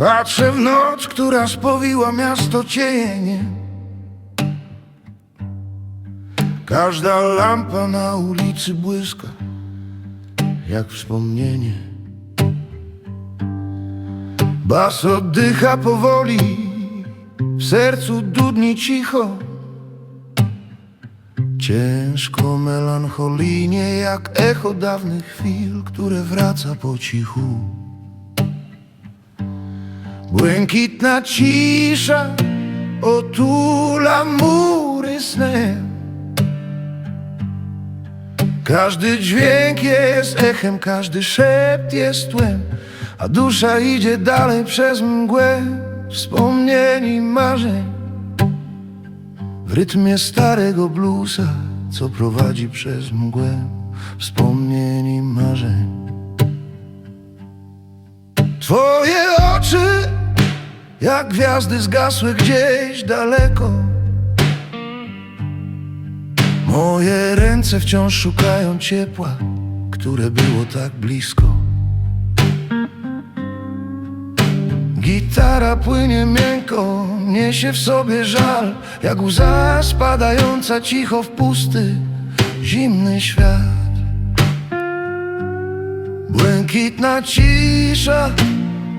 Patrzę w noc, która spowiła miasto cienie. Każda lampa na ulicy błyska Jak wspomnienie. Bas oddycha powoli W sercu dudni cicho. Ciężko melancholijnie Jak echo dawnych chwil Które wraca po cichu Błękitna cisza otula mury snem. Każdy dźwięk jest echem, każdy szept jest tłem A dusza idzie dalej przez mgłę Wspomnień i marzeń. W rytmie starego bluesa Co prowadzi przez mgłę Wspomnień i marzeń. Twoje jak gwiazdy zgasłe gdzieś daleko. Moje ręce wciąż szukają ciepła, które było tak blisko. Gitara płynie miękko, niesie w sobie żal Jak łza spadająca cicho w pusty, zimny świat. Błękitna cisza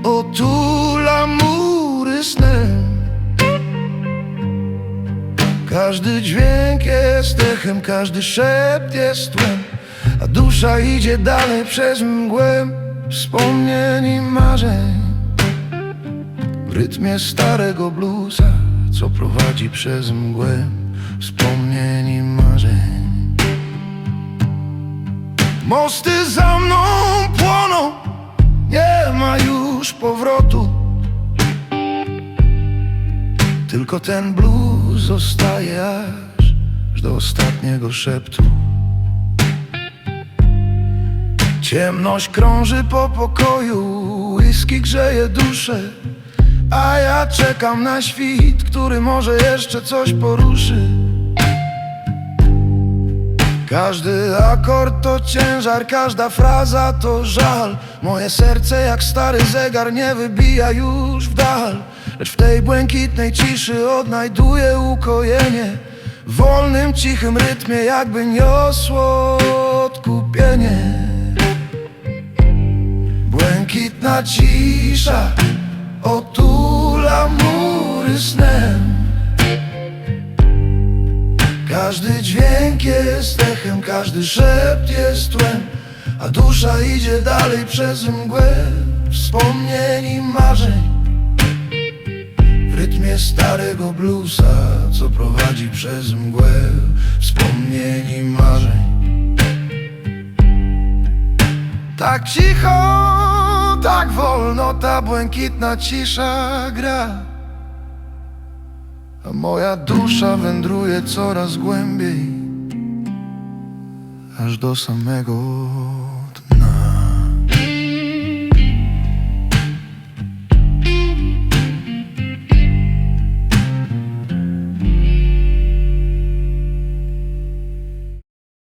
otula mury Każdy dźwięk jest echem, każdy szept jest tłem A dusza idzie dalej przez mgłę Wspomnień i marzeń. W rytmie starego bluesa Co prowadzi przez mgłę Wspomnień i marzeń. Mosty za mną płoną Nie ma już powrotu Tylko ten blues zostaje aż, aż do ostatniego szeptu. Ciemność krąży po pokoju Whisky grzeje duszę A ja czekam na świt Który może jeszcze coś poruszy. Każdy akord to ciężar, każda fraza to żal. Moje serce jak stary zegar nie wybija już w dal Lecz w tej błękitnej ciszy odnajduję ukojenie W wolnym, cichym rytmie jakby niosło odkupienie. Błękitna cisza otula mury snem. Każdy dźwięk jest echem, każdy szept jest tłem A dusza idzie dalej przez mgłę Wspomnień i marzeń Starego bluesa Co prowadzi przez mgłę Wspomnień i marzeń. Tak cicho, tak wolno Ta błękitna cisza gra. A moja dusza wędruje coraz głębiej Aż do samego